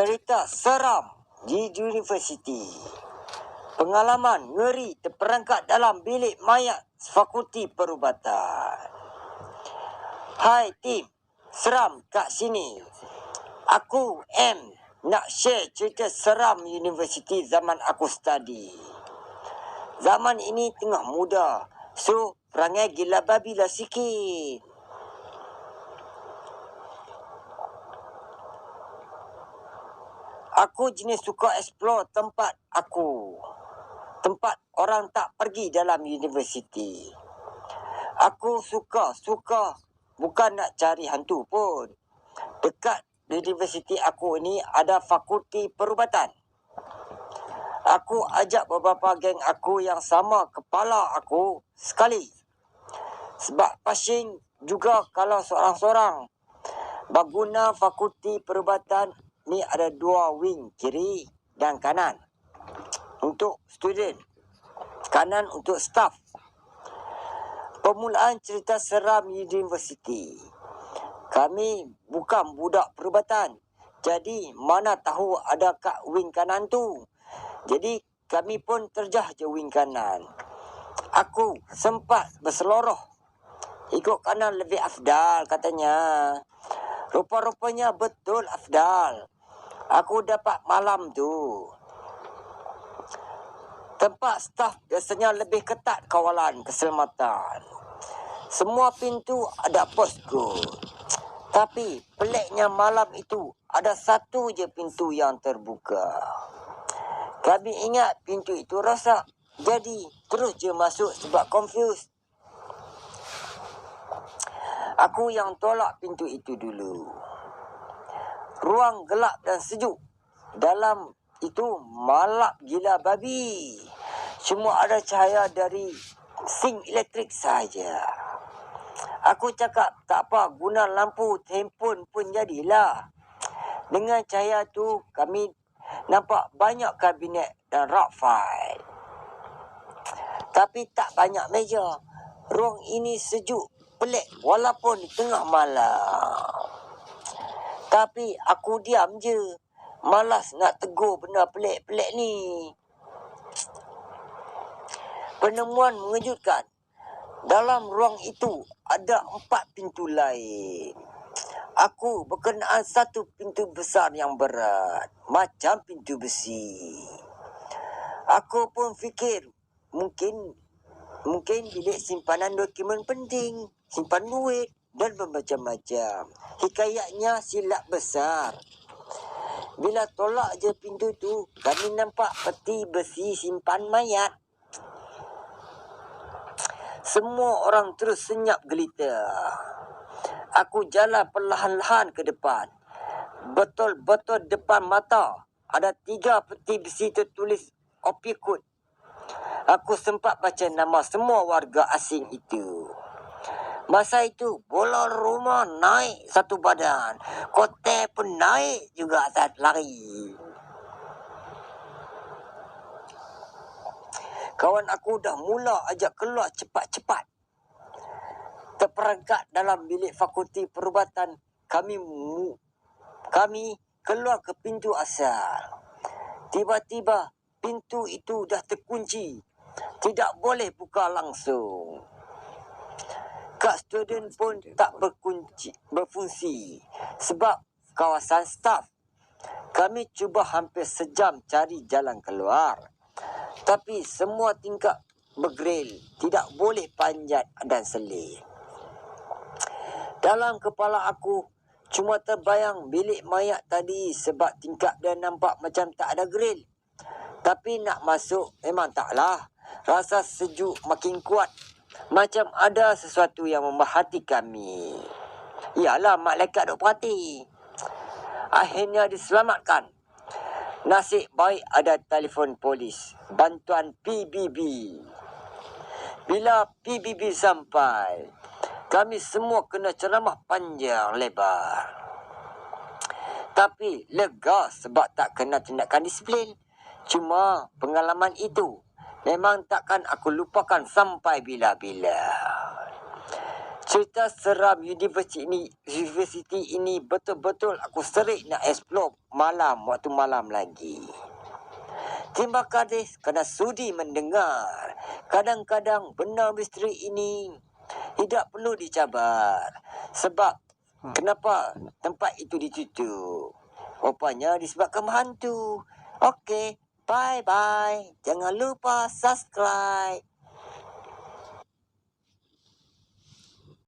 Cerita seram di universiti. Pengalaman ngeri terperangkap dalam bilik mayat Fakulti Perubatan. Hai tim, seram kat sini. Aku M nak share cerita seram universiti zaman aku study. Zaman ini tengah muda. So, perangai gila babi lah sikit. Aku jenis suka explore tempat aku. Tempat orang tak pergi dalam universiti. Aku suka, suka bukan nak cari hantu pun. Dekat universiti aku ni ada fakulti perubatan. Aku ajak beberapa geng aku yang sama kepala aku sekali. Sebab pasien juga kalau seorang-seorang. Baguna fakulti perubatan ni ada dua wing kiri dan kanan. Untuk student kanan untuk staff. Permulaan cerita seram universiti kami bukan budak perubatan. Jadi mana tahu ada kat wing kanan tu. Jadi kami pun terjah je wing kanan. Aku sempat berseloroh. Ikut kanan lebih afdal katanya Rupa-rupanya betul Afdal. Aku dapat malam tu. Tempat staf biasanya lebih ketat kawalan keselamatan. Semua pintu ada posko. Tapi peliknya malam itu ada satu je pintu yang terbuka. Kami ingat pintu itu rosak. Jadi terus je masuk sebab confused. Aku yang tolak pintu itu dulu. Ruang gelap dan sejuk. Dalam itu malap gila babi. Cuma ada cahaya dari sing elektrik saja. Aku cakap tak apa guna lampu handphone pun jadilah. Dengan cahaya tu kami nampak banyak kabinet dan rak file. Tapi tak banyak meja. Ruang ini sejuk pelik walaupun tengah malam. Tapi aku diam je. Malas nak tegur benda pelik-pelik ni. Penemuan mengejutkan. Dalam ruang itu ada empat pintu lain. Aku berkenaan satu pintu besar yang berat. Macam pintu besi. Aku pun fikir mungkin mungkin bilik simpanan dokumen penting simpan duit dan bermacam-macam. Hikayatnya silap besar. Bila tolak je pintu tu, kami nampak peti besi simpan mayat. Semua orang terus senyap gelita. Aku jalan perlahan-lahan ke depan. Betul-betul depan mata. Ada tiga peti besi tertulis Opikut. Aku sempat baca nama semua warga asing itu. Masa itu bola rumah naik satu badan. Kote pun naik juga saat lari. Kawan aku dah mula ajak keluar cepat-cepat. Terperangkap dalam bilik fakulti perubatan kami mu, kami keluar ke pintu asal. Tiba-tiba pintu itu dah terkunci. Tidak boleh buka langsung. Kad student pun tak berkunci, berfungsi sebab kawasan staff. Kami cuba hampir sejam cari jalan keluar. Tapi semua tingkap bergrill, tidak boleh panjat dan selir. Dalam kepala aku, cuma terbayang bilik mayat tadi sebab tingkap dia nampak macam tak ada grill. Tapi nak masuk memang taklah. Rasa sejuk makin kuat macam ada sesuatu yang memahati kami. Yalah, malaikat duk perhati. Akhirnya diselamatkan. Nasib baik ada telefon polis. Bantuan PBB. Bila PBB sampai, kami semua kena ceramah panjang lebar. Tapi lega sebab tak kena tindakan disiplin. Cuma pengalaman itu Memang takkan aku lupakan sampai bila-bila. cerita seram universiti ini, universiti ini betul-betul aku serik nak explore malam, waktu malam lagi. Terima kasih kerana sudi mendengar. Kadang-kadang benar misteri ini tidak perlu dicabar. Sebab hmm. kenapa tempat itu ditutup? Rupanya disebabkan hantu. Okey, bye-bye. Jangan lupa subscribe.